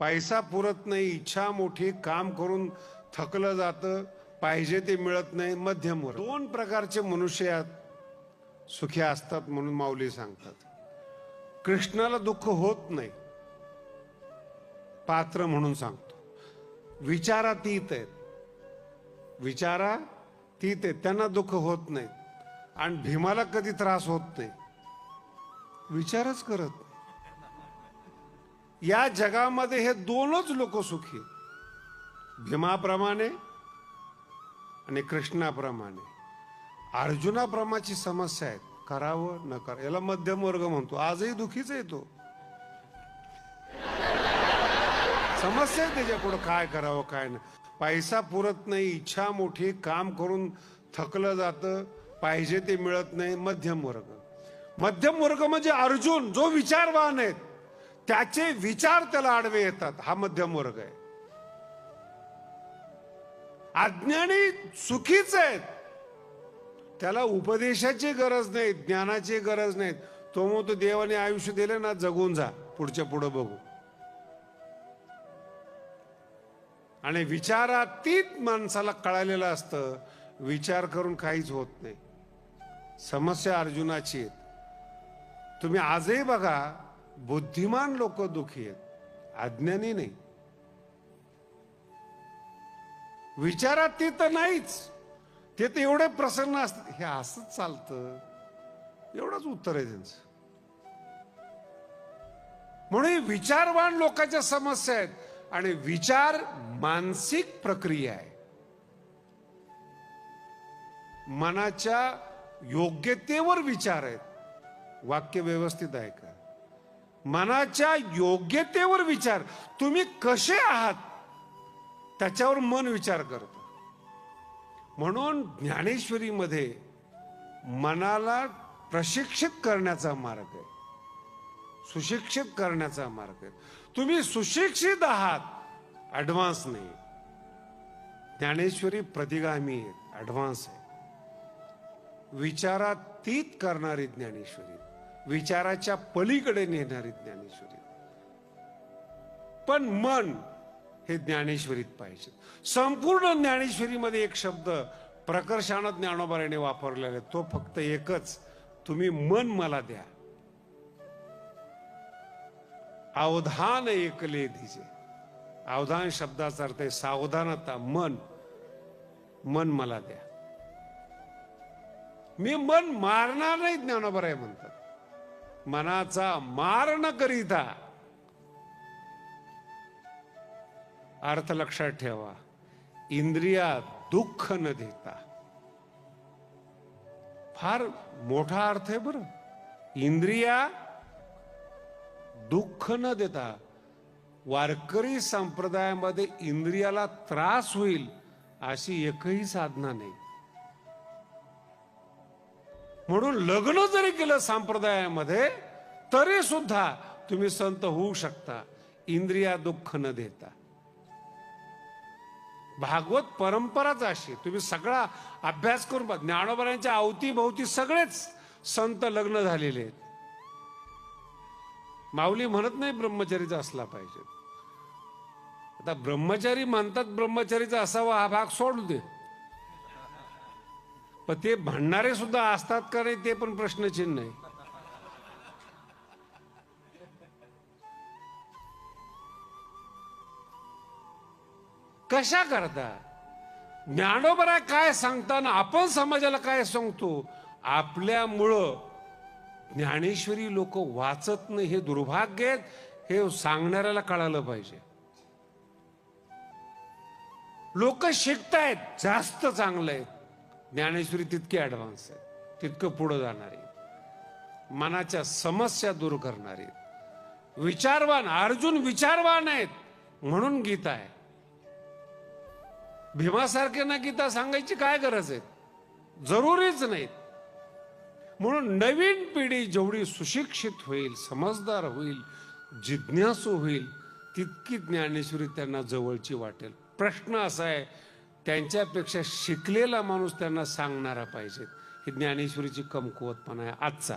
पैसा पुरत नाही इच्छा मोठी काम करून थकलं जातं पाहिजे ते मिळत नाही मध्यम दोन प्रकारचे मनुष्य यात सुखी असतात म्हणून माऊली सांगतात. कृष्णाला दुःख होत नाही पात्र म्हणून सांगतो. विचारातीत आहेत. विचारातीत आहेत. त्यांना दुःख होत नाही. आणि भीमाला कधी त्रास होत नाही. विचारच करत या जगामध्ये हे दोनच लोक सुखी भीमाप्रमाणे आणि कृष्णाप्रमाणे. अर्जुनाप्रमाची समस्या आहे करावं न करा याला मध्यम वर्ग म्हणतो. आजही दुखीच आहे तो. समस्या आहे त्याच्या पुढे काय करावं काय नाही. पैसा पुरत नाही इच्छा मोठी काम करून थकलं जातं पाहिजे ते मिळत नाही मध्यम वर्ग. मध्यम वर्ग म्हणजे अर्जुन जो विचारवान आहेत त्याचे विचार त्याला आडवे येतात. हा मध्यम वर्ग आहे. अज्ञानी सुखीच आहेत. त्याला उपदेशाची गरज नाही ज्ञानाची गरज नाही. तो मग तो देवाने आयुष्य दिले ना जगून जा. पुढच्या पुढं बघू. आणि विचारातीत माणसाला कळालेलं असतं विचार करून काहीच होत नाही. समस्या अर्जुनाची आहेत. तुम्ही आजही बघा बुद्धिमान लोक दुखी आहेत. अज्ञानी नाही. विचारात ते तर नाहीच. ते तर एवढे प्रसन्न असत हे असंच चालतं. एवढंच उत्तर आहे त्यांचं. म्हणून विचारवान लोकांच्या समस्या आहेत. आणि विचार मानसिक प्रक्रिया आहे. मनाच्या योग्यतेवर विचार आहेत. वाक्य व्यवस्थित आहे का? मनाच्या योग्यतेवर विचार. तुम्ही कसे आहात? त्याच्यावर मन विचार करतो. म्हणून ज्ञानेश्वरीमध्ये मनाला प्रशिक्षित करण्याचा मार्ग आहे. सुशिक्षित करण्याचा मार्ग आहे. तुम्ही सुशिक्षित आहात ऍडव्हान्स नाही. ज्ञानेश्वरी प्रतिगामी आहे ऍडव्हान्स आहे. विचारातीत करणारी ज्ञानेश्वरी. विचाराच्या पलीकडे नेणारी ज्ञानेश्वरी. पण मन हे ज्ञानेश्वरीत पाहिजे. संपूर्ण ज्ञानेश्वरीमध्ये एक शब्द प्रकर्षानं ज्ञानोबाराने वापरलेला आहे. तो फक्त एकच तुम्ही मन मला द्या. अवधान एकले दिजे. अवधान शब्दाचा अर्थ आहे सावधानता मन. मन मला द्या. मी मन मारणार नाही ज्ञानोबराय म्हणतात. मनाचा मार न करीता. अर्थ लक्षात ठेवा. इंद्रिया दुःख न देता. फार मोठा अर्थ आहे बरं. इंद्रिया दुःख न देता. वारकरी संप्रदायामध्ये इंद्रियाला त्रास होईल अशी एकही साधना नाही. म्हणून लग्न जरी केलं संप्रदायामध्ये तरी सुद्धा तुम्ही संत होऊ शकता इंद्रिया दुःख न देता. भागवत परंपराच अशी तुम्ही सगळा अभ्यास करून पहा ज्ञानोबरांच्या अवतीभोवती सगळेच संत लग्न झालेले आहेत. माऊली म्हणत नाही ब्रह्मचारीचा असला पाहिजे. आता ब्रह्मचारी म्हणतात ब्रह्मचारीचा असावा हा भाग सोडू दे. पण ते भांडणारे सुद्धा असतात का नाही ते पण प्रश्नचिन्ह आहे. कशा करता? ज्ञानोबरा काय सांगताना आपण समाजाला काय सांगतो? आपल्यामुळं ज्ञानेश्वरी लोक वाचत नाही हे दुर्भाग्य आहेत हे सांगणाऱ्याला कळालं पाहिजे. लोक शिकतायत जास्त चांगलं आहेत ज्ञानेश्वरी तितकी ॲडव्हान्स आहे तितकं पुढं जाणारी मनाच्या समस्या दूर करणारी विचारवान अर्जुन विचारवान आहेत म्हणून गीता आहे. भीमासारख्यांना ना गीता सांगायची काय गरज आहे? जरुरीच नाहीत. म्हणून नवीन पिढी जेवढी सुशिक्षित होईल समजदार होईल जिज्ञासू होईल तितकी ज्ञानेश्वरी त्यांना जवळची वाटेल. प्रश्न असा आहे त्यांच्यापेक्षा शिकलेला माणूस त्यांना सांगणारा पाहिजेत ही ज्ञानेश्वरीची कमकुवतपणा आहे. आजचा.